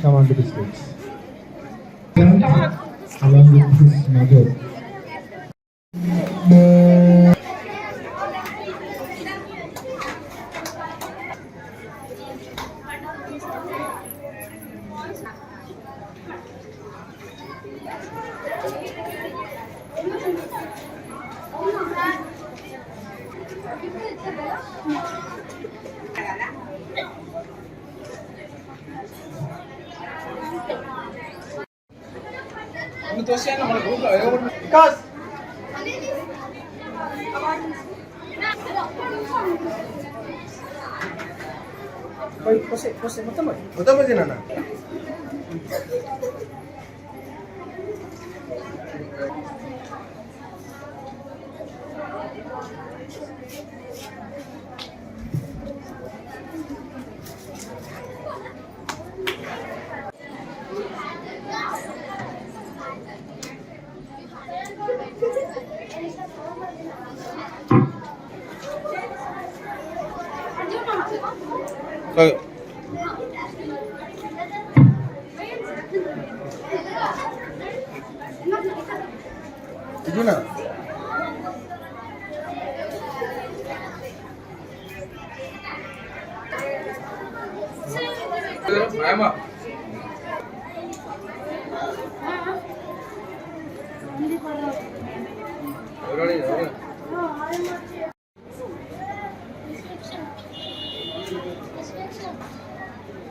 come onto the stage. నువ్వు తోసేయన్నా మన గ్రూప్లో ఎవరు వికాస్ పోయి పోసే పోసే మొత్తం పోయి మొత్తం పోతేనా ఇదినా ఆయమ్మ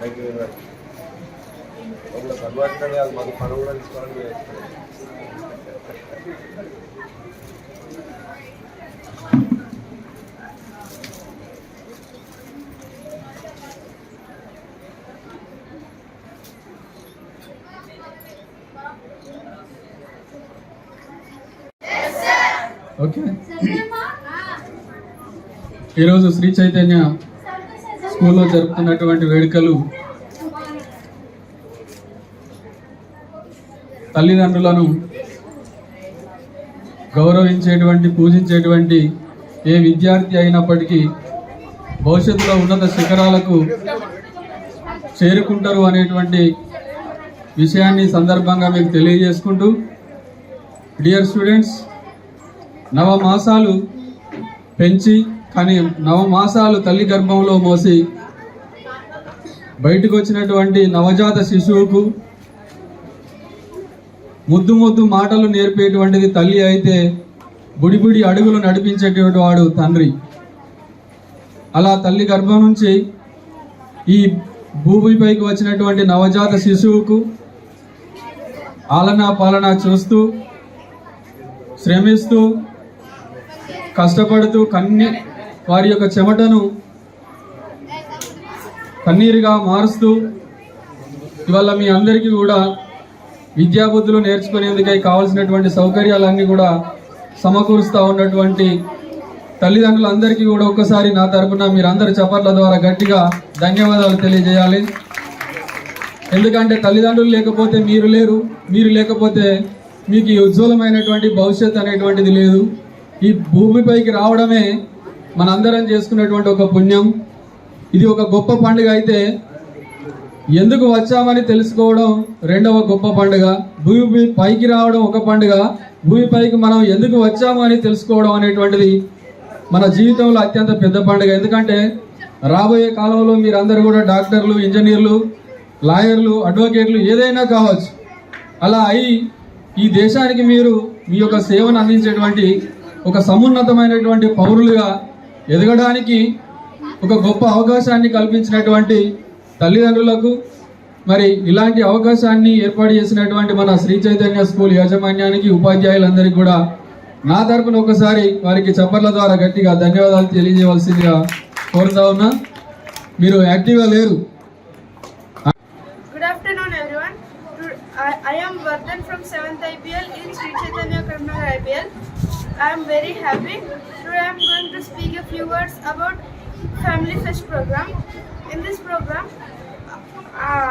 థ్యాంక్ యూ వెరీ మచ్ ఒక సర్వాధికారి అది మాకు పని కూడా తీసుకోవాలని ఓకే. ఈరోజు శ్రీ చైతన్య స్కూల్లో జరుపుతున్నటువంటి వేడుకలు తల్లిదండ్రులను గౌరవించేటువంటి పూజించేటువంటి ఏ విద్యార్థి అయినప్పటికీ భవిష్యత్తులో ఉన్నత శిఖరాలకు చేరుకుంటారు అనేటువంటి విషయాన్ని సందర్భంగా మీకు తెలియజేసుకుంటూ డియర్ స్టూడెంట్స్ నవమాసాలు పెంచి కానీ నవమాసాలు తల్లి గర్భంలో మోసి బయటకు వచ్చినటువంటి నవజాత శిశువుకు ముద్దు ముద్దు మాటలు నేర్పేటువంటిది తల్లి అయితే బుడిబుడి అడుగులు నడిపించేటువంటి వాడు తండ్రి. అలా తల్లి గర్భం నుంచి ఈ భూమిపైకి వచ్చినటువంటి నవజాత శిశువుకు ఆలనా పాలన చూస్తూ శ్రమిస్తూ కష్టపడుతూ కన్ని వారి యొక్క చెమటను కన్నీరుగా మారుస్తూ ఇవాళ మీ అందరికీ కూడా విద్యాబుద్ధులు నేర్చుకునేందుకై కావాల్సినటువంటి సౌకర్యాలన్నీ కూడా సమకూరుస్తూ ఉన్నటువంటి తల్లిదండ్రులందరికీ కూడా ఒక్కసారి నా తరపున మీరందరి చప్పట్ల ద్వారా గట్టిగా ధన్యవాదాలు తెలియజేయాలి. ఎందుకంటే తల్లిదండ్రులు లేకపోతే మీరు లేరు మీరు లేకపోతే మీకు ఈ ఉజ్వలమైనటువంటి భవిష్యత్ అనేటువంటిది లేదు. ఈ భూమిపైకి రావడమే మనందరం చేసుకున్నటువంటి ఒక పుణ్యం. ఇది ఒక గొప్ప పండుగ అయితే ఎందుకు వచ్చామని తెలుసుకోవడం రెండవ గొప్ప పండుగ. భూమి పైకి రావడం ఒక పండుగ. భూమిపైకి మనం ఎందుకు వచ్చాము అని తెలుసుకోవడం అనేటువంటిది మన జీవితంలో అత్యంత పెద్ద పండుగ. ఎందుకంటే రాబోయే కాలంలో మీరందరూ కూడా డాక్టర్లు ఇంజనీర్లు లాయర్లు అడ్వకేట్లు ఏదైనా కావచ్చు. అలా అయి ఈ దేశానికి మీరు మీ యొక్క సేవను అందించేటువంటి ఒక సమున్నతమైనటువంటి పౌరులుగా ఎదగడానికి ఒక గొప్ప అవకాశాన్ని కల్పించినటువంటి తల్లిదండ్రులకు మరి ఇలాంటి అవకాశాన్ని ఏర్పాటు చేసినటువంటి మన శ్రీ చైతన్య స్కూల్ యాజమాన్యానికి ఉపాధ్యాయులందరికీ కూడా నా తరపున ఒకసారి వారికి చప్పర్ల ద్వారా గట్టిగా ధన్యవాదాలు తెలియజేయవలసిందిగా కోరుతా ఉన్నా. మీరు యాక్టివ్గా లేరు. I, am Vardhan from 7th IPL in Sri Chaitanya IPL. I am very happy. Today I am going to speak a few words about Family Fest program. In this program, uh,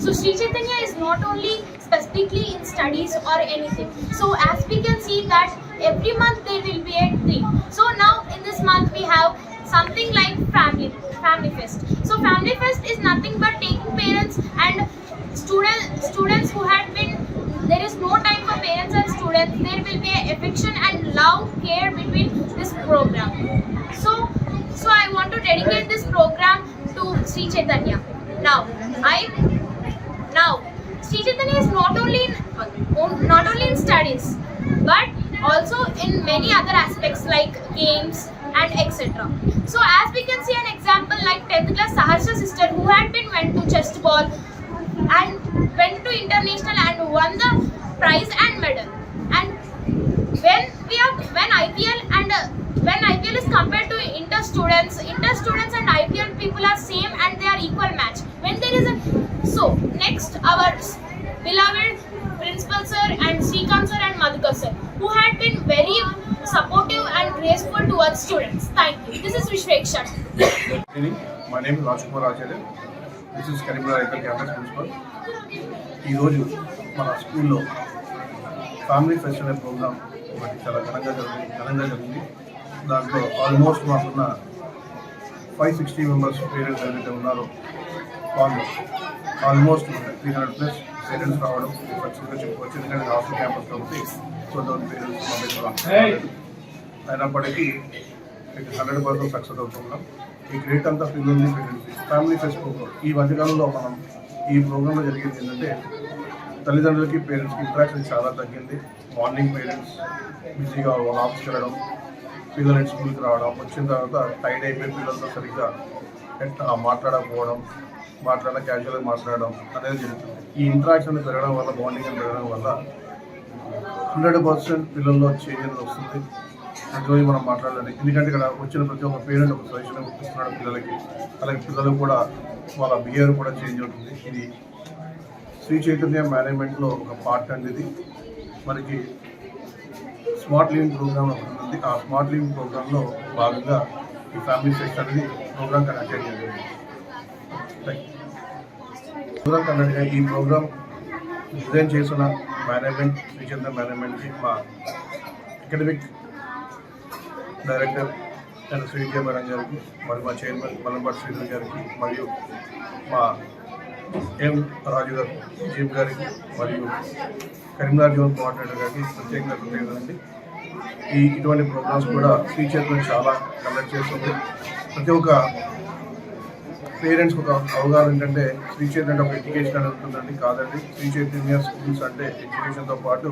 So Sri Chaitanya is not only specifically in studies or anything. So as we can see that every month there will be a theme. So now in this month we have something like family family fest. So family fest is nothing but taking parents and student students who had been there is no time for parents and students. There will be affection and love care between this program. So so I want to dedicate this program to Sri Chaitanya. Now I now, Sri Chaitanya is not only in uh, not only in studies, but also in many other aspects like games and etc. So, as we can see an example like 10th class Saharsha sister who had been went to chest ball and went to international and won the prize and medal. And when we are when IPL and uh, when IPL is compared to inter students, inter students and IPL people are same and they are equal match. When there is a so next our beloved principal sir and Srikanth sir and Madhukar sir who had been very supportive and graceful towards students. Thank you. This is Vishweksha. evening. My name is Rajkumar Acharya. Is Karimnagar Ekal Campus Principal. ఈరోజు మన స్కూల్లో family pest అనే programme ఒకటి చాలా ఘనంగా జరిగింది ఘనంగా జరిగింది. దాంట్లో ఆల్మోస్ట్ మాకున్న ఫైవ్ సిక్స్టీ మెంబర్స్ పేరెంట్స్ ఏదైతే ఉన్నారో వాళ్ళు almost three hundred plus parents రావడం సక్సెస్గా చెప్పుకోవచ్చు ఎందుకంటే హాస్టల్ క్యాంపస్ కాబట్టి కొంతమంది పేరెంట్స్ అయినప్పటికీ హండ్రెడ్ పర్సెంట్ సక్సెస్ అవుతున్నాం. ఈ గ్రేట్ అంతా పిల్లల్ని ఫ్యామిలీ ఫెస్ట్ ప్రోగ్రామ్ ఈ మధ్యకాలంలో మనం ఈ ప్రోగ్రాంలో జరిగింది ఏంటంటే తల్లిదండ్రులకి పేరెంట్స్కి ఇంట్రాక్షన్ చాలా తగ్గింది. మార్నింగ్ పేరెంట్స్ బిజీగా వాళ్ళ ఆఫీస్కి వెళ్ళడం పిల్లలు స్కూల్కి రావడం వచ్చిన తర్వాత టైడ్ అయిపోయి పిల్లలతో సరిగ్గా ఎట్లా మాట్లాడకపోవడం మాట్లాడ క్యాజువల్గా మాట్లాడడం అనేది జరుగుతుంది. ఈ ఇంట్రాక్షన్ పెరగడం వల్ల బాండింగ్ పెరగడం వల్ల హండ్రెడ్ పర్సెంట్ పిల్లల్లో చేంజ్ వస్తుంది. ప్రతిరోజు మనం మాట్లాడాలి. ఎందుకంటే ఇక్కడ వచ్చిన ప్రతి ఒక్క పేరెంట్ ఒక సజెషన్ ఇస్తున్నాడు పిల్లలకి. అలాగే పిల్లలు కూడా వాళ్ళ బిహేవియర్ కూడా చేంజ్ అవుతుంది. ఇది శ్రీ చైతన్య మేనేజ్మెంట్లో ఒక పార్ట్ అండి ఇది. మనకి స్మార్ట్ లివింగ్ ప్రోగ్రామ్ ఉంటుంది ఆ స్మార్ట్ లివింగ్ ప్రోగ్రాంలో భాగంగా ఈ ఫ్యామిలీ సెక్షన్ అనేది ప్రోగ్రామ్ కండక్ట్ చేయడం జరిగింది ప్రోగ్రామ్ కండక్ట్ ఈ ప్రోగ్రామ్ డిజైన్ చేసిన మేనేజ్మెంట్ శ్రీ చైతన్య మేనేజ్మెంట్కి మా అకాడమిక్ డైరెక్టర్ అండ్ శ్రీకే మేడం గారికి మరి మా చైర్మన్ మల్లంపాటి శ్రీధర్ గారికి మరియు మా ఎం రాజు గారు జీప్ గారికి మరియు కరీంనగర్ జోన్ కోఆర్డినేటర్ గారికి ప్రత్యేకంగా కృతజ్ఞతలండి. ఈ ఇటువంటి ప్రోగ్రామ్స్ కూడా శ్రీ చాలా కండక్ట్ చేస్తుంది. ప్రతి ఒక్క పేరెంట్స్కి ఒక అవగాహన ఏంటంటే శ్రీ చైతన్య ఒక ఎడ్యుకేషన్ అని ఉంటుందండి కాదండి. శ్రీ చైతన్య స్కూల్స్ అంటే ఎడ్యుకేషన్తో పాటు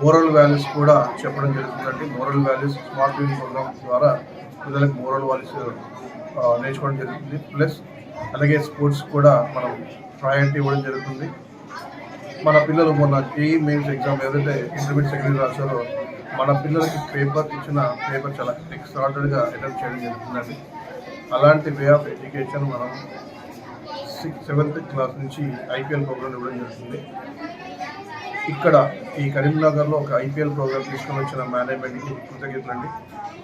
మోరల్ వాల్యూస్ కూడా చెప్పడం జరుగుతుందండి. Moral values smart living program ద్వారా పిల్లలకు మోరల్ వాల్యూస్ నేర్చుకోవడం జరుగుతుంది. ప్లస్ అలాగే స్పోర్ట్స్ కూడా మనం ప్రయారిటీ ఇవ్వడం జరుగుతుంది. మన పిల్లలు మొన్న జేఈ మెయిన్స్ ఎగ్జామ్ ఏదైతే ఇంటర్మీడియట్ సెకండరీ రాశారో మన పిల్లలకి పేపర్ ఇచ్చిన పేపర్ చాలా ఎక్స్ట్రాడర్గా అటెంప్ట్ చేయడం జరుగుతుందండి. అలాంటి వే ఆఫ్ ఎడ్యుకేషన్ మనం సిక్స్త్ సెవెంత్ క్లాస్ నుంచి ఐపీఎల్ ప్రోగ్రామ్ ఇవ్వడం జరుగుతుంది. ఇక్కడ ఈ కరీంనగర్లో ఒక ఐపీఎల్ ప్రోగ్రామ్ తీసుకొని వచ్చిన మేనేజ్మెంట్కి కృతజ్ఞతలండి.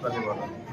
ధన్యవాదాలు.